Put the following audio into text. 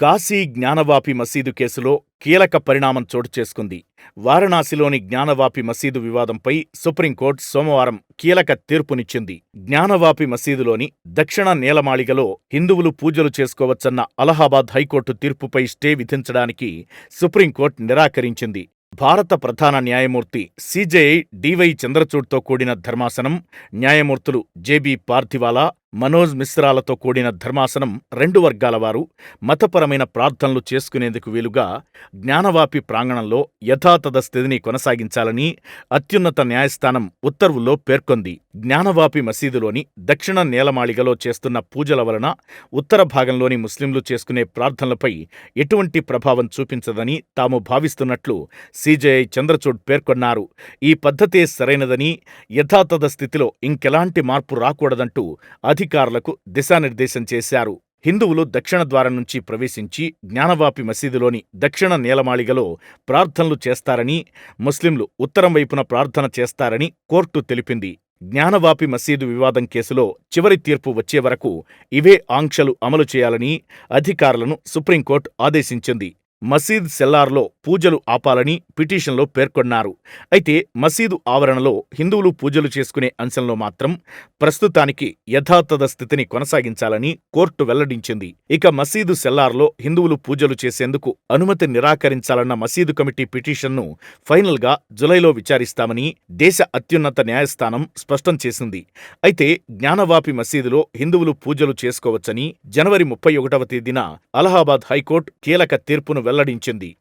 కాశీ జ్ఞానవాపి మసీదు కేసులో కీలక పరిణామం చోటు చేసుకుంది. వారణాసిలోని జ్ఞానవాపి మసీదు వివాదంపై సుప్రీంకోర్టు సోమవారం కీలక తీర్పునిచ్చింది. జ్ఞానవాపి మసీదులోని దక్షిణ నేలమాళిగలో హిందువులు పూజలు చేసుకోవచ్చన్న అలహాబాద్ హైకోర్టు తీర్పుపై స్టే విధించడానికి సుప్రీంకోర్టు నిరాకరించింది. భారత ప్రధాన న్యాయమూర్తి సిజేఐ డివై చంద్రచూడ్తో కూడిన ధర్మాసనం, న్యాయమూర్తులు జేబీ పార్థివాలా, మనోజ్ మిశ్రాలతో కూడిన ధర్మాసనం రెండు వర్గాల వారు మతపరమైన ప్రార్థనలు చేసుకునేందుకు వీలుగా జ్ఞానవాపి ప్రాంగణంలో యథాతథ స్థితిని కొనసాగించాలని అత్యున్నత న్యాయస్థానం ఉత్తర్వుల్లో పేర్కొంది. జ్ఞానవాపి మసీదులోని దక్షిణ నేలమాళిగలో చేస్తున్న పూజల వలన ఉత్తర భాగంలోని ముస్లింలు చేసుకునే ప్రార్థనలపై ఎటువంటి ప్రభావం చూపించదని తాము భావిస్తున్నట్లు సీజేఐ చంద్రచూడ్ పేర్కొన్నారు. ఈ పద్ధతే సరైనదని, యథాతథ స్థితిలో ఇంకెలాంటి మార్పు రాకూడదంటూ అధికారులకు దిశానిర్దేశం చేశారు. హిందువులు దక్షిణ ద్వారం నుంచి ప్రవేశించి జ్ఞానవాపి మసీదులోని దక్షిణ నేలమాళిగలో ప్రార్థనలు చేస్తారని, ముస్లింలు ఉత్తరం వైపున ప్రార్థన చేస్తారని కోర్టు తెలిపింది. జ్ఞానవాపి మసీదు వివాదం కేసులో చివరి తీర్పు వచ్చే వరకు ఇవే ఆంక్షలు అమలు చేయాలని అధికారులను సుప్రీంకోర్టు ఆదేశించింది. మసీద్ సెల్లార్లో పూజలు ఆపాలని పిటిషన్లో పేర్కొన్నారు. అయితే మసీదు ఆవరణలో హిందువులు పూజలు చేసుకునే అంశంలో మాత్రం ప్రస్తుతానికి యథాతథ స్థితిని కొనసాగించాలని కోర్టు వెల్లడించింది. ఇక మసీదు సెల్లార్లో హిందువులు పూజలు చేసేందుకు అనుమతి నిరాకరించాలన్న మసీదు కమిటీ పిటిషన్ను ఫైనల్గా జులైలో విచారిస్తామని దేశ అత్యున్నత న్యాయస్థానం స్పష్టం చేసింది. అయితే జ్ఞానవాపి మసీదులో హిందువులు పూజలు చేసుకోవచ్చని జనవరి ముప్పై ఒకటవ తేదీన అలహాబాద్ హైకోర్టు కీలక తీర్పును వెల్లడించింది.